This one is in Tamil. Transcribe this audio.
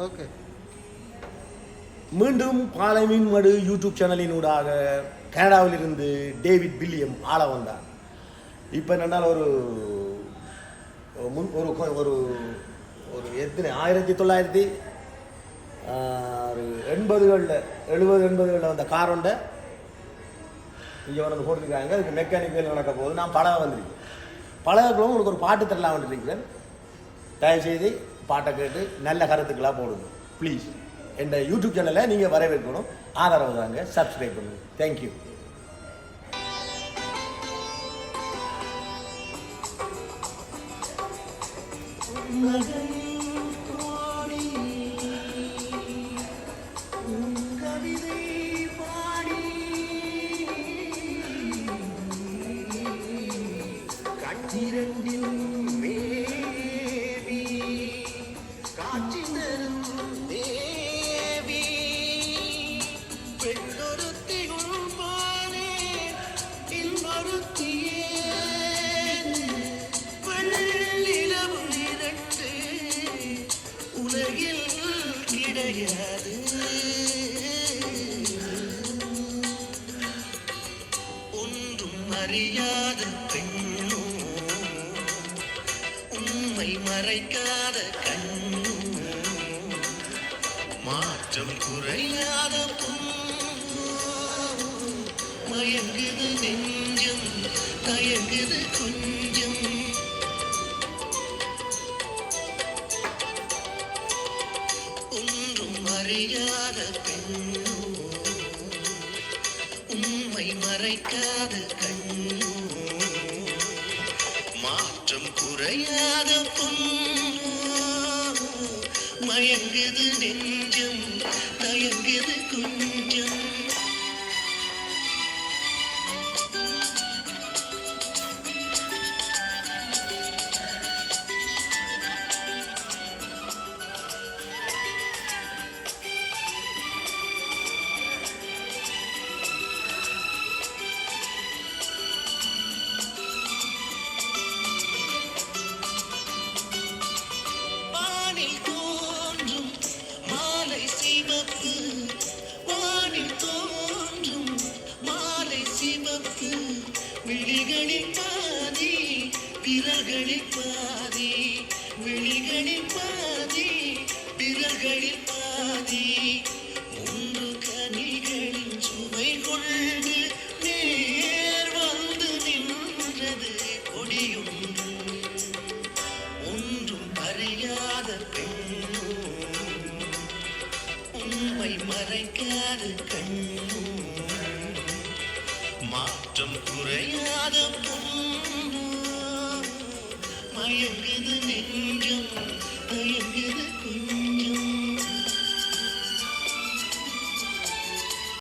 ஓகே மீண்டும் பாலைமீன் மடு யூடியூப் சேனலினூடாக கனடாவிலிருந்து டேவிட் பில்லியம் ஆள வந்தார். இப்போ என்னன்னா ஒரு முன் ஒரு ஒரு ஒரு எத்தனை ஆயிரத்தி தொள்ளாயிரத்தி ஒரு எண்பதுகளில் எழுபது எண்பதுகளில் வந்த காரோண்ட இங்கே வந்து போட்டிருக்காங்க. அதுக்கு மெக்கானிக்கல் நடக்க போகுது. நான் பழக வந்திருக்கேன். பழகக்குள்ள உங்களுக்கு ஒரு பாட்டு தரலாம் வந்துருக்கிறேன் தயவுசெய்து பாட்டை கேட்டு நல்ல கருத்துக்களாக போடுங்க. ப்ளீஸ் என் யூடியூப் சேனலை நீங்கள் வரவேற்கணும். ஆதரவு தாங்க. சப்ஸ்கிரைப் பண்ணுங்க. தேங்க்யூ கண்ணிரண்டில் உலகில் கிடையாது ஒன்றும் அறியாத பெண்ணோ உண்மை மறைக்காத கண்ணோ மாற்றம் குறையாத மயங்குது நெஞ்சம் தயங்குது கொஞ்சம் அறியாத பெண்ணோ உண்மை மறைக்காத கண்ணோ மாற்றம் குறையாத பொன்னோ மயங்குது நெஞ்சம் தயங்குது குஞ்சம். விழிகளில் பாதி விரல்களில் பாதி விழிகளில் பாதி விரல்களில் பாதி மூன்று கனிகளின் சுவை கொண்டு நேர் வந்து நின்றது கொடியுண்டு ஒன்றும் அறியாத பெண்ணோ உண்மை மறைக்காத கண்ணோ மாற்றம் மயங்குது நெஞ்சும்